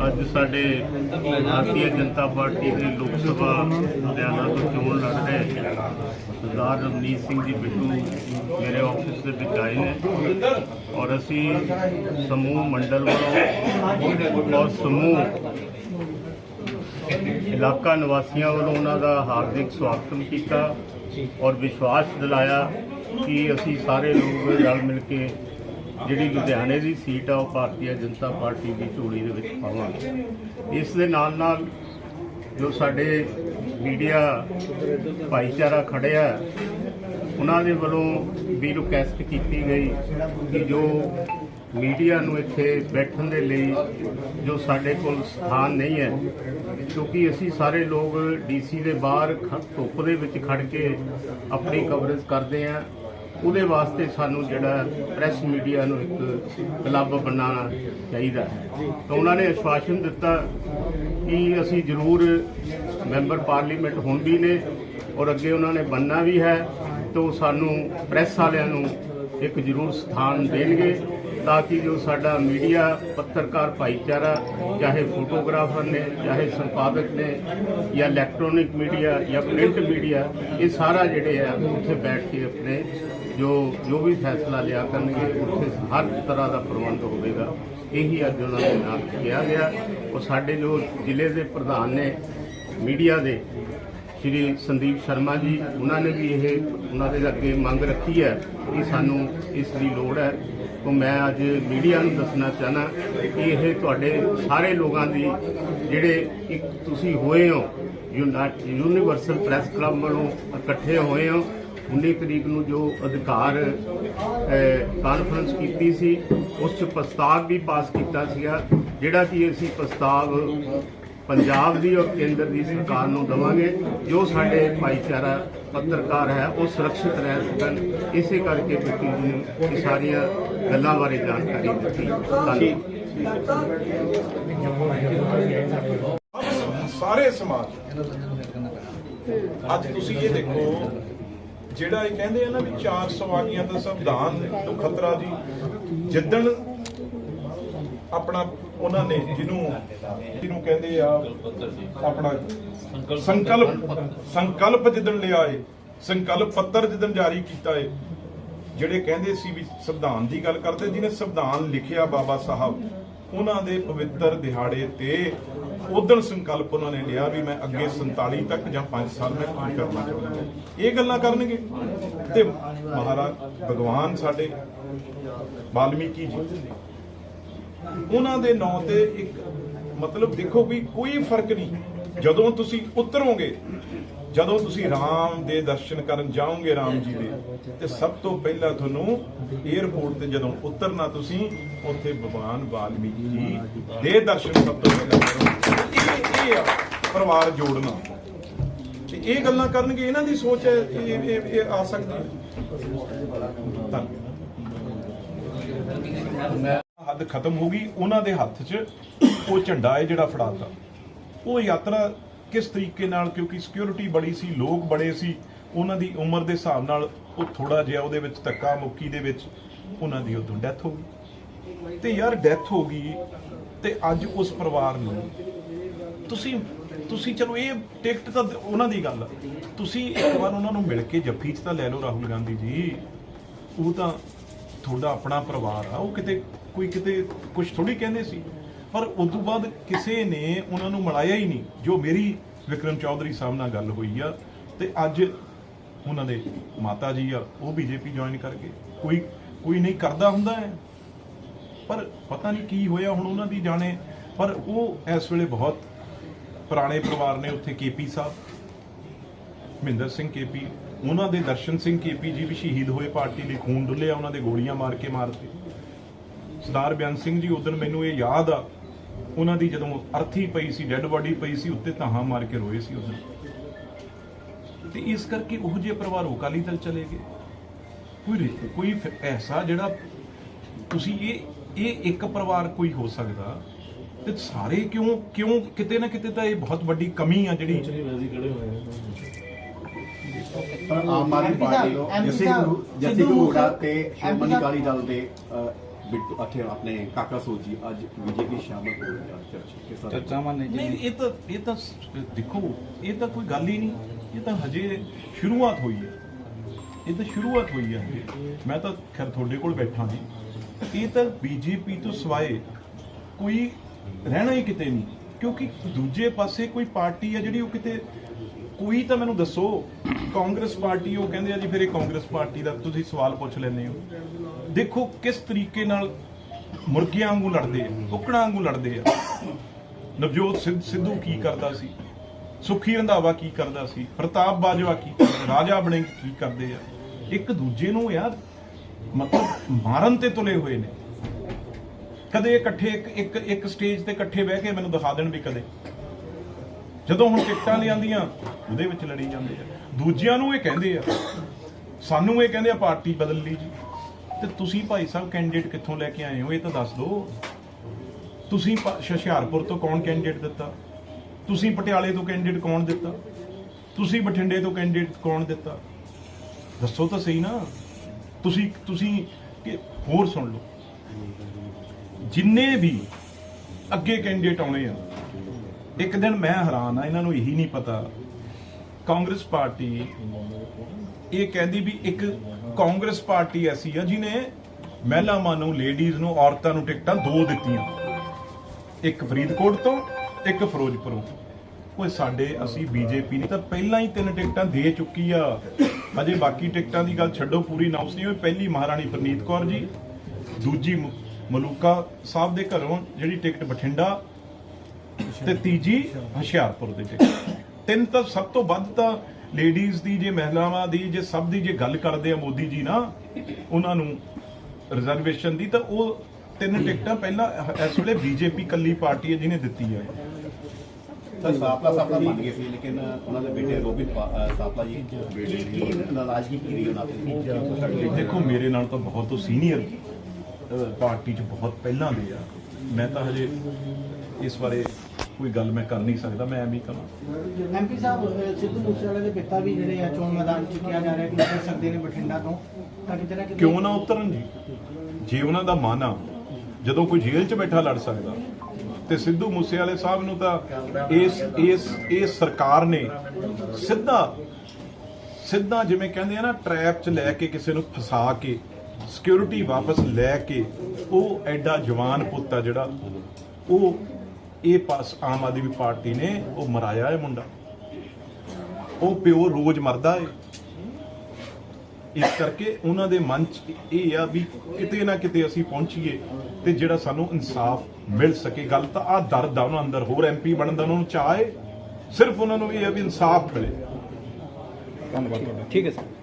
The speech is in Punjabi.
ਅੱਜ ਸਾਡੇ ਭਾਰਤੀ ਜਨਤਾ ਪਾਰਟੀ ਦੇ ਲੋਕ ਸਭਾ ਲੁਧਿਆਣਾ ਤੋਂ ਚੋਣ ਲੜ ਰਹੇ ਸਰਦਾਰ ਰਮਨੀਤ ਸਿੰਘ ਜੀ ਬਿੱਟੂ ਮੇਰੇ ਆਫਿਸ ਦੇ ਵਿੱਚ ਆਏ ਨੇ ਔਰ ਅਸੀਂ ਸਮੂਹ ਮੰਡਲ ਵੱਲੋਂ ਔਰ ਸਮੂਹ ਇਲਾਕਾ ਨਿਵਾਸੀਆਂ ਵੱਲੋਂ ਉਹਨਾਂ ਦਾ ਹਾਰਦਿਕ ਸਵਾਗਤ ਕੀਤਾ ਔਰ ਵਿਸ਼ਵਾਸ ਦਿਲਾਇਆ ਕਿ ਅਸੀਂ ਸਾਰੇ ਲੋਕ ਰਲ ਮਿਲ ਕੇ ਜਿਹੜੀ ਲੁਧਿਆਣੇ ਦੀ ਸੀਟ ਆ, ਉਹ ਭਾਰਤੀ ਜਨਤਾ ਪਾਰਟੀ ਦੀ ਝੋਲੀ ਦੇ ਵਿੱਚ ਪਾਵਾਂਗੇ। ਇਸ ਦੇ ਨਾਲ ਨਾਲ ਜੋ ਸਾਡੇ ਮੀਡੀਆ ਭਾਈਚਾਰਾ ਖੜਿਆ ਉਹਨਾਂ ਦੇ ਵੱਲੋਂ ਵੀ ਰਿਕੁਐਸਟ ਕੀਤੀ ਗਈ ਕਿ ਜੋ ਮੀਡੀਆ ਨੂੰ ਇੱਥੇ ਬੈਠਣ ਦੇ ਲਈ ਜੋ ਸਾਡੇ ਕੋਲ ਸਥਾਨ ਨਹੀਂ ਹੈ, ਕਿਉਂਕਿ ਅਸੀਂ ਸਾਰੇ ਲੋਕ ਡੀਸੀ ਦੇ ਬਾਹਰ ਖ- ਧੁੱਪ ਦੇ ਵਿੱਚ ਖੜ ਕੇ ਆਪਣੀ ਕਵਰੇਜ ਕਰਦੇ ਹਾਂ। ਉਹਦੇ ਵਾਸਤੇ ਸਾਨੂੰ ਜਿਹੜਾ ਪ੍ਰੈਸ ਮੀਡੀਆ ਨੂੰ ਇੱਕ ਕਲੱਬ ਬਣਾਉਣਾ ਚਾਹੀਦਾ ਹੈ। ਤਾਂ ਉਹਨਾਂ ਨੇ ਆਸ਼ਵਾਸਨ ਦਿੱਤਾ ਕਿ ਅਸੀਂ ਜ਼ਰੂਰ ਮੈਂਬਰ ਪਾਰਲੀਮੈਂਟ ਹੁਣ ਵੀ ਨੇ ਔਰ ਅੱਗੇ ਉਹਨਾਂ ਨੇ ਬਣਨਾ ਵੀ ਹੈ, ਤਾਂ ਉਹ ਸਾਨੂੰ ਪ੍ਰੈਸ ਵਾਲਿਆਂ ਨੂੰ ਇੱਕ ਜ਼ਰੂਰ ਸਥਾਨ ਦੇਣਗੇ ਤਾਂ ਕਿ ਜੋ ਸਾਡਾ ਮੀਡੀਆ, ਪੱਤਰਕਾਰ ਭਾਈਚਾਰਾ, ਚਾਹੇ ਫੋਟੋਗ੍ਰਾਫਰ ਨੇ, ਚਾਹੇ ਸੰਪਾਦਕ ਨੇ ਜਾਂ ਇਲੈਕਟ੍ਰੋਨਿਕ ਮੀਡੀਆ ਜਾਂ ਪ੍ਰਿੰਟ ਮੀਡੀਆ, ਇਹ ਸਾਰਾ ਜਿਹੜੇ ਆ, ਉੱਥੇ ਬੈਠ ਕੇ ਆਪਣੇ ਜੋ ਜੋ ਵੀ ਫੈਸਲਾ ਲਿਆ ਕਰਨਗੇ, ਉੱਥੇ ਹਰ ਤਰ੍ਹਾਂ ਦਾ ਪ੍ਰਬੰਧ ਹੋਵੇਗਾ। ਇਹੀ ਅੱਜ ਉਹਨਾਂ ਦੇ ਨਾਲ ਕਿਹਾ ਗਿਆ। ਉਹ ਸਾਡੇ ਜੋ ਜ਼ਿਲ੍ਹੇ ਦੇ ਪ੍ਰਧਾਨ ਨੇ, ਮੀਡੀਆ ਦੇ, ਸ਼੍ਰੀ ਸੰਦੀਪ ਸ਼ਰਮਾ ਜੀ, ਉਹਨਾਂ ਨੇ ਵੀ ਇਹ, ਉਹਨਾਂ ਦੇ ਅੱਗੇ ਮੰਗ ਰੱਖੀ ਹੈ ਕਿ ਸਾਨੂੰ ਇਸ ਦੀ ਲੋੜ ਹੈ। ਤਾਂ ਮੈਂ ਅੱਜ ਮੀਡੀਆ ਨੂੰ ਦੱਸਣਾ ਚਾਹਨਾ ਕਿ ਇਹ ਤੁਹਾਡੇ ਸਾਰੇ ਲੋਕਾਂ ਦੀ, ਜਿਹੜੇ ਇੱਕ ਤੁਸੀਂ ਹੋਏ ਹੋ, ਯੂਨਾ- ਯੂਨੀਵਰਸਲ ਪ੍ਰੈਸ ਕਲੱਬ ਵੱਲੋਂ ਇਕੱਠੇ ਹੋਏ ਹੋ 19 ਤਰੀਕ ਨੂੰ ਜੋ ਅਧਿਕਾਰ ਕਾਨਫਰੰਸ ਕੀਤੀ ਸੀ, ਉਸ 'ਚ ਪ੍ਰਸਤਾਵ ਵੀ ਪਾਸ ਕੀਤਾ ਸੀਗਾ, ਜਿਹੜਾ ਕਿ ਅਸੀਂ ਪ੍ਰਸਤਾਵ ਪੰਜਾਬ ਦੀ ਔਰ ਕੇਂਦਰ ਦੀ ਸਰਕਾਰ ਨੂੰ ਦਵਾਂਗੇ। ਜੋ ਸਾਡੇ ਭਾਈਚਾਰਾ ਪੱਤਰਕਾਰ ਹੈ, ਉਹ ਸੁਰੱਖਿਅਤ ਰਹਿ ਸਕਣ। ਇਸੇ ਕਰਕੇ ਬਿੱਟੂ ਜੀ ਨੂੰ ਇਹ ਸਾਰੀਆਂ ਗੱਲਾਂ ਬਾਰੇ ਜਾਣਕਾਰੀ ਦਿੱਤੀ। ਧੰਨਵਾਦ। ਸਾਰੇ ਸਮਾਜ। ਅੱਜ ਤੁਸੀਂ ਇਹ ਦੇਖੋ ਜਿਹੜਾ ਇਹ ਕਹਿੰਦੇ ਆ ਨਾ ਵੀ 400 ਆ ਗਈਆਂ ਸੰਵਿਧਾਨ ਨੂੰ ਖਤਰਾ ਜੀ, ਜਿੱਦਣ ਆਪਣਾ ਉਹਨਾਂ ਨੇ ਜਿਹਨੂੰ ਜਿਹਨੂੰ ਕਹਿੰਦੇ ਆ ਆਪਣਾ ਸੰਕਲਪ ਸੰਕਲਪ ਜਿੱਦਣ ਲਿਆ ਏ, ਸੰਕਲਪ ਪੱਤਰ ਜਿੱਦਣ ਜਾਰੀ ਕੀਤਾ ਏ, ਜਿਹੜੇ ਕਹਿੰਦੇ ਸੀ ਵੀ ਸੰਵਿਧਾਨ ਦੀ ਗੱਲ ਕਰਦੇ, ਜਿਹਨੇ ਸੰਵਿਧਾਨ ਲਿਖਿਆ ਬਾਬਾ ਸਾਹਿਬ ਉਹਨਾਂ ਦੇ ਪਵਿੱਤਰ ਦਿਹਾੜੇ ਤੇ ਉਦਣ ਸੰਕਲਪ ਉਹਨਾਂ ਨੇ ਲਿਆ ਵੀ ਮੈਂ ਅੱਗੇ 47 ਤੱਕ ਜਾਂ 5 ਸਾਲ ਮੈਂ ਕੀ ਕਰਨਾ ਚਾਹੁੰਦਾ ਇਹ ਗੱਲਾਂ ਕਰਨਗੇ। ਤੇ ਮਹਾਰਾਜ, ਭਗਵਾਨ ਸਾਡੇ, ਵਾਲਮੀਕੀ ਜੀ, ਉਹਨਾਂ ਦੇ ਨਾਂ ਤੇ ਇੱਕ ਮਤਲਬ ਦੇਖੋ ਵੀ ਕੋਈ ਫ਼ਰਕ ਨਹੀਂ। ਜਦੋਂ ਤੁਸੀਂ ਉਤਰੋਗੇ ਜਦੋਂ ਤੁਸੀਂ ਰਾਮ ਦੇ ਦਰਸ਼ਨ ਕਰਨ ਜਾਓਗੇ ਰਾਮ ਜੀ ਦੇ, ਤੇ ਸਭ ਤੋਂ ਪਹਿਲਾਂ ਤੁਹਾਨੂੰ 에어ਪੋਰਟ ਤੇ ਜਦੋਂ ਉਤਰਨਾ ਤੁਸੀਂ, ਉੱਥੇ ਭਗਵਾਨ ਵਾਲਮੀਕੀ ਜੀ ਦੇ ਦਰਸ਼ਨ ਸਭ ਤੋਂ ਪਹਿਲਾਂ ਕਰੋ ਇਹ ਪਰਿਵਾਰ ਜੋੜਨਾ। ਤੇ ਇਹ ਗੱਲਾਂ ਕਰਨਗੇ, ਇਹਨਾਂ ਦੀ ਸੋਚ ਹੈ ਇਹ ਆ ਸਕਦੀ ਹੈ। ਹੱਦ ਖਤਮ ਹੋ ਗਈ, ਉਹਨਾਂ ਦੇ ਹੱਥ 'ਚ ਉਹ ਝੰਡਾ ਹੈ ਜਿਹੜਾ ਫੜਾਤਾ। ਉਹ ਯਾਤਰਾ ਕਿਸ ਤਰੀਕੇ ਨਾਲ, ਕਿਉਂਕਿ ਸਿਕਿਉਰਿਟੀ ਬੜੀ ਸੀ, ਲੋਕ ਬੜੇ ਸੀ, ਉਹਨਾਂ ਦੀ ਉਮਰ ਦੇ ਹਿਸਾਬ ਨਾਲ ਉਹ ਥੋੜਾ ਜਿਹਾ ਉਹਦੇ ਵਿੱਚ ਧੱਕਾ ਮੁੱਕੀ ਦੇ ਵਿੱਚ ਉਹਨਾਂ ਦੀ ਉਦੋਂ ਡੈਥ ਹੋ ਗਈ। ਤੇ ਯਾਰ ਡੈਥ ਹੋ ਗਈ ਤੇ ਅੱਜ ਉਸ ਪਰਿਵਾਰ ਨੂੰ ਤੁਸੀਂ ਤੁਸੀਂ ਚਲੋ ਇਹ ਟਿਕਟ ਤਾਂ ਉਹਨਾਂ ਦੀ ਗੱਲ ਤੁਸੀਂ ਇੱਕ ਵਾਰ ਉਹਨਾਂ ਨੂੰ ਮਿਲ ਕੇ ਜੱਫੀ 'ਚ ਤਾਂ ਲੈ ਲਓ ਰਾਹੁਲ ਗਾਂਧੀ ਜੀ। ਉਹ ਤਾਂ ਤੁਹਾਡਾ ਆਪਣਾ ਪਰਿਵਾਰ ਆ, ਉਹ ਕਿਤੇ ਕੋਈ ਕਿਤੇ ਕੁਝ ਥੋੜੀ ਕਹਿੰਦੇ ਸੀ। ਪਰ ਉਸ ਤੋਂ ਬਾਅਦ ਕਿਸੇ ਨੇ ਉਹਨਾਂ ਨੂੰ ਮਿਲਾਇਆ ਹੀ ਨਹੀਂ, ਜੋ ਮੇਰੀ ਵਿਕਰਮ ਚੌਧਰੀ ਸਾਹਿਬ ਨਾਲ ਗੱਲ ਹੋਈ ਆ, ਤੇ ਅੱਜ ਉਹਨਾਂ ਦੇ ਮਾਤਾ ਜੀ ਆ, ਉਹ ਬੀਜੇਪੀ ਜੁਆਇਨ ਕਰਕੇ ਕੋਈ ਕੋਈ ਨਹੀਂ ਕਰਦਾ ਹੁੰਦਾ ਹੈ। ਪਰ ਪਤਾ ਨਹੀਂ ਕੀ ਹੋਇਆ, ਹੁਣ ਉਹਨਾਂ ਦੀ ਜਾਣੇ, ਪਰ ਉਹ ਇਸ ਵੇਲੇ ਬਹੁਤ ਪੁਰਾਣੇ ਪਰਿਵਾਰ ਨੇ ਉੱਥੇ ਕੇਪੀ ਸਾਹਿਬ, ਮਹਿੰਦਰ ਸਿੰਘ ਕੇਪੀ ਉਹਨਾਂ ਦੇ ਦਰਸ਼ਨ ਸਿੰਘ ਕੇਪੀ ਜੀ ਵੀ ਸ਼ਹੀਦ ਹੋਏ, ਪਾਰਟੀ ਦੇ ਖੂਨ ਡੁੱਲਿਆ ਉਹਨਾਂ ਦੇ ਗੋਲੀਆਂ ਮਾਰ ਕੇ ਮਾਰਤੇ। ਸਰਦਾਰ ਬਿਆਨ ਸਿੰਘ ਜੀ ਉਦੋਂ ਮੈਨੂੰ ਇਹ ਯਾਦ ਆ ਉਹਨਾਂ ਦੀ ਜਦੋਂ ਅਰਥੀ ਪਈ ਸੀ ਡੈੱਡ ਬਾਡੀ ਪਈ ਸੀ ਉੱਤੇ ਤਾਹਾਂ ਮਾਰ ਕੇ ਰੋਏ ਸੀ ਉਦੋਂ ਤੇ ਇਸ ਕਰਕੇ ਉਹ ਜਿਹੇ ਪਰਿਵਾਰ ਉਹ ਅਕਾਲੀ ਦਲ ਚਲੇ ਗਏ ਕੋਈ ਕੋਈ ਐਸਾ ਜਿਹੜਾ ਤੁਸੀਂ ਇਹ ਇਹ ਇੱਕ ਪਰਿਵਾਰ ਕੋਈ ਹੋ ਸਕਦਾ ਤੇ ਸਾਰੇ ਕਿਉਂ ਕਿਉਂ ਕਿਤੇ ਨਾ ਕਿਤੇ ਤਾਂ ਇਹ ਬਹੁਤ ਵੱਡੀ ਕਮੀ ਆ ਜਿਹੜੀ ਪਰ ਆਮ ਆਦਮੀ ਪਾਰਟੀ ਜਸੇ ਜਸੇ ਘੋੜਾ ਤੇ ਸ਼੍ਰੋਮਣੀ। ਅਕਾਲੀ ਦਲ ਦੇ ਬਿੱਟੂ ਅਤੇ ਆਪਣੇ ਕਾਕਾ ਸੋਜੀ ਅੱਜ ਬੀਜੇਪੀ ਸ਼ਾਮਲ ਹੋ ਰਿਹਾ ਚਰਚਾ ਕਿਸ ਤਰ੍ਹਾਂ ਚਰਚਾਵਾਂ ਨੇ ਨਹੀਂ ਇਹ ਤਾਂ ਇਹ ਤਾਂ ਦੇਖੋ ਇਹ ਤਾਂ ਕੋਈ ਗੱਲ ਹੀ ਨਹੀਂ। ਇਹ ਤਾਂ ਹਜੇ ਸ਼ੁਰੂਆਤ ਹੋਈ ਹੈ। ਇਹ ਤਾਂ ਸ਼ੁਰੂਆਤ ਹੋਈ ਹੈ ਹਜੇ। ਮੈਂ ਤਾਂ ਖੈਰ ਤੁਹਾਡੇ ਕੋਲ ਬੈਠਾ ਜੀ ਇਹ ਤਾਂ ਬੀਜੇਪੀ ਤੋਂ ਸਿਵਾਏ ਕੋਈ ਰਹਿਣਾ ਹੀ ਕਿਤੇ ਨਹੀਂ। ਕਿਉਂਕਿ ਦੂਜੇ ਪਾਸੇ ਕੋਈ ਪਾਰਟੀ ਹੈ ਜਿਹੜੀ ਉਹ ਕਿਤੇ ਕੋਈ ਤਾਂ ਮੈਨੂੰ ਦੱਸੋ। ਕਾਂਗਰਸ ਪਾਰਟੀ ਉਹ ਕਹਿੰਦੇ ਆ ਜੀ ਫਿਰ ਇਹ ਕਾਂਗਰਸ ਪਾਰਟੀ ਦਾ ਤੁਸੀਂ ਸਵਾਲ ਪੁੱਛ ਲੈਂਦੇ ਹੋ। ਦੇਖੋ ਕਿਸ ਤਰੀਕੇ ਨਾਲ ਮੁਰਗੀਆਂ ਵਾਂਗੂ ਲੜਦੇ ਆ, ਕੁੱਕੜਾਂ ਵਾਂਗੂ ਲੜਦੇ ਆ। ਨਵਜੋਤ ਸਿੱਧ ਸਿੱਧੂ ਕੀ ਕਰਦਾ ਸੀ? ਸੁਖੀ ਰੰਧਾਵਾ ਕੀ ਕਰਦਾ ਸੀ? ਪ੍ਰਤਾਪ ਬਾਜਵਾ ਕੀ ਰਾਜਾ ਬਣੇ ਕੀ ਕਰਦੇ ਆ? ਇੱਕ ਦੂਜੇ ਨੂੰ ਯਾਰ ਮਤਲਬ ਮਾਰਨ ਤੇ ਤੁਲੇ ਹੋਏ ਨੇ। ਕਦੇ ਇਕੱਠੇ ਇੱਕ ਇੱਕ ਇੱਕ ਸਟੇਜ ਤੇ ਇਕੱਠੇ ਬਹਿ ਕੇ ਮੈਨੂੰ ਦਿਖਾ ਦੇਣ ਵੀ ਕਦੇ। ਜਦੋਂ ਹੁਣ ਟਿਕਟਾਂ ਲਿਆਂਦੀਆਂ, ਉਹਦੇ ਵਿੱਚ ਲੜੀ ਜਾਂਦੇ ਆ। ਦੂਜਿਆਂ ਨੂੰ ਇਹ ਕਹਿੰਦੇ ਆ, ਸਾਨੂੰ ਇਹ ਕਹਿੰਦੇ ਆ, ਪਾਰਟੀ ਬਦਲ ਲਈ ਜੀ। ਤੇ ਤੁਸੀਂ ਭਾਈ ਸਾਹਿਬ ਕੈਂਡੀਡੇਟ ਕਿੱਥੋਂ ਲੈ ਕੇ ਆਏ ਹੋ? ਇਹ ਤਾਂ ਦੱਸ ਦਿਓ। ਤੁਸੀਂ ਹੁਸ਼ਿਆਰਪੁਰ ਤੋਂ ਕੌਣ ਕੈਂਡੀਡੇਟ ਦਿੱਤਾ? ਤੁਸੀਂ ਪਟਿਆਲੇ ਤੋਂ ਕੈਂਡੀਡੇਟ ਕੌਣ ਦਿੱਤਾ? ਤੁਸੀਂ ਬਠਿੰਡੇ ਤੋਂ ਕੈਂਡੀਡੇਟ ਕੌਣ ਦਿੱਤਾ? ਦੱਸੋ ਤਾਂ ਸਹੀ ਨਾ। ਤੁਸੀਂ ਤੁਸੀਂ ਹੋਰ ਸੁਣ ਲਓ। ਜਿੰਨੇ ਵੀ ਅੱਗੇ ਕੈਂਡੀਡੇਟ ਆਉਣੇ ਆ, ਇੱਕ ਦਿਨ ਮੈਂ ਹੈਰਾਨ ਆ, ਇਹਨਾਂ ਨੂੰ ਇਹੀ ਨਹੀਂ ਪਤਾ ਕਾਂਗਰਸ ਪਾਰਟੀ ਇਹ ਕਹਿੰਦੀ ਵੀ ਇੱਕ ਕਾਂਗਰਸ ਪਾਰਟੀ ਐਸੀ ਆ ਜਿਹਨੇ ਮਹਿਲਾਵਾਂ ਨੂੰ ਲੇਡੀਜ਼ ਨੂੰ, ਔਰਤਾਂ ਨੂੰ ਟਿਕਟਾਂ ਦੋ ਦਿੱਤੀਆਂ। ਇੱਕ ਫਰੀਦਕੋਟ ਤੋਂ, ਇੱਕ ਫਿਰੋਜ਼ਪੁਰੋਂ। ਕੋਈ ਸਾਡੇ, ਅਸੀਂ ਬੀਜੇਪੀ ਨੇ ਤਾਂ ਪਹਿਲਾਂ ਹੀ ਤਿੰਨ ਟਿਕਟਾਂ ਦੇ ਚੁੱਕੀ ਆ। ਅਜੇ ਬਾਕੀ ਟਿਕਟਾਂ ਦੀ ਗੱਲ ਛੱਡੋ, ਪੂਰੀ ਅਨਾਉਂਸ ਨਹੀਂ ਹੋਈ ਪਹਿਲੀ ਮਹਾਰਾਣੀ ਪ੍ਰਨੀਤ ਕੌਰ ਜੀ, ਦੂਜੀ ਮ- ਮਲੂਕਾ ਸਾਹਿਬ ਦੇ ਘਰੋਂ ਜਿਹੜੀ ਟਿਕਟ ਬਠਿੰਡਾ, ਤੇ ਤੀਜੀ ਹੁਸ਼ਿਆਰਪੁਰ ਦੇ ਟਿਕਟ। ਤਿੰਨ ਤਾਂ ਸਭ ਤੋਂ ਵੱਧ ਤਾਂ ਲੇਡੀਜ਼ ਦੀ ਜੇ ਮਹਿਲਾਵਾਂ ਦੀ ਜੇ ਸਭ ਦੀ ਜੇ ਗੱਲ ਕਰਦੇ ਆ ਮੋਦੀ ਜੀ ਨਾ ਉਹਨਾਂ ਨੂੰ ਰਿਜ਼ਰਵੇਸ਼ਨ ਦੀ ਤਾਂ ਉਹ ਤਿੰਨ ਟਿਕਟਾਂ ਪਹਿਲਾਂ ਇਸ ਵੇਲੇ ਬੀਜੇਪੀ ਕੱਲੀ ਪਾਰਟੀ ਹੈ ਜਿਹਨੇ ਦਿੱਤੀ ਹੈ। ਸਰ ਸਾਪਲਾ ਸਾਪਲਾ ਮੰਨ ਗਏ ਸੀ ਲੇਕਿਨ ਉਹਨਾਂ ਦੇ ਬੇਟੇ ਰੋਬਿਨ ਪਾ- ਅਹ ਸਾਪਲਾ ਜੀ ਬੇਟੇ ਦੀ ਨਾਰਾਜ਼ਗੀ ਕੀ ਰਹੀ ਉਹਨਾਂ ਤੇ? ਦੇਖੋ ਮੇਰੇ ਨਾਲ ਤਾਂ ਬਹੁਤ ਸੀਨੀਅਰ ਪਾਰਟੀ 'ਚ ਬਹੁਤ ਪਹਿਲਾਂ ਦੇ ਆ। ਮੈਂ ਤਾਂ ਹਜੇ ਇਸ ਬਾਰੇ ਕੋਈ ਗੱਲ ਮੈਂ ਕਰ ਨਹੀਂ ਸਕਦਾ ਮੈਂ ਐਵੇਂ ਕਹਾਂ। ਐਮਪੀ ਸਾਹਿਬ ਸਿੱਧੂ ਮੂਸੇਵਾਲੇ ਦੇ ਪਿਤਾ ਵੀ ਜਿਹੜੇ ਆ ਚੋਣ ਮੈਦਾਨ 'ਚ ਕਿਹਾ ਜਾ ਰਿਹਾ ਕਿ ਨਿਕਲ ਸਕਦੇ ਨੇ ਬਠਿੰਡਾ ਤੋਂ। ਤਾਂ ਕਿਤੇ ਨਾ ਕਿਉਂ ਨਾ ਉਤਰਨ ਜੀ? ਜੇ ਉਹਨਾਂ ਦਾ ਮਨ ਆ ਜਦੋਂ ਕੋਈ ਜੇਲ੍ਹ 'ਚ ਬੈਠਾ ਲੜ ਸਕਦਾ ਤੇ ਸਿੱਧੂ ਮੂਸੇਵਾਲੇ ਸਾਹਿਬ ਨੂੰ ਤਾਂ ਇਸ ਇਸ ਇਸ ਸਰਕਾਰ ਨੇ ਸਿੱਧਾ ਸਿੱਧਾ ਜਿਵੇਂ ਕਹਿੰਦੇ ਆ ਨਾ ਟ੍ਰੈਪ 'ਚ ਲੈ ਕੇ ਕਿਸੇ ਨੂੰ ਫਸਾ ਕੇ ਸਿਕਿਉਰਿਟੀ ਵਾਪਸ ਲੈ ਕੇ ਉਹ ਐਡਾ ਜਵਾਨ ਪੁੱਤ ਆ ਜਿਹੜਾ ਉਹ ਇਹ ਪਾਸ ਆਮ ਆਦਮੀ ਪਾਰਟੀ ਨੇ ਉਹ ਮਰਾਇਆ ਹੈ ਮੁੰਡਾ। ਉਹ ਪਿਓ ਰੋਜ਼ ਮਰਦਾ ਏ। ਇਸ ਕਰਕੇ ਉਹਨਾਂ ਦੇ ਮਨ 'ਚ ਇਹ ਆ ਵੀ ਕਿਤੇ ਨਾ ਕਿਤੇ ਅਸੀਂ ਪਹੁੰਚੀਏ ਤੇ ਜਿਹੜਾ ਸਾਨੂੰ ਇਨਸਾਫ ਮਿਲ ਸਕੇ। ਗੱਲ ਤਾਂ ਆ ਦਰਦ ਆ ਉਹਨਾਂ ਅੰਦਰ ਹੋਰ ਐਮਪੀ ਬਣਨ ਦਾ ਉਹਨਾਂ ਨੂੰ ਚਾਹੇ ਸਿਰਫ ਉਹਨਾਂ ਨੂੰ ਇਹ ਆ ਵੀ ਇਨਸਾਫ ਮਿਲੇ। ਧੰਨਵਾਦ ਤੁਹਾਡਾ। ਠੀਕ ਹੈ ਸਰ।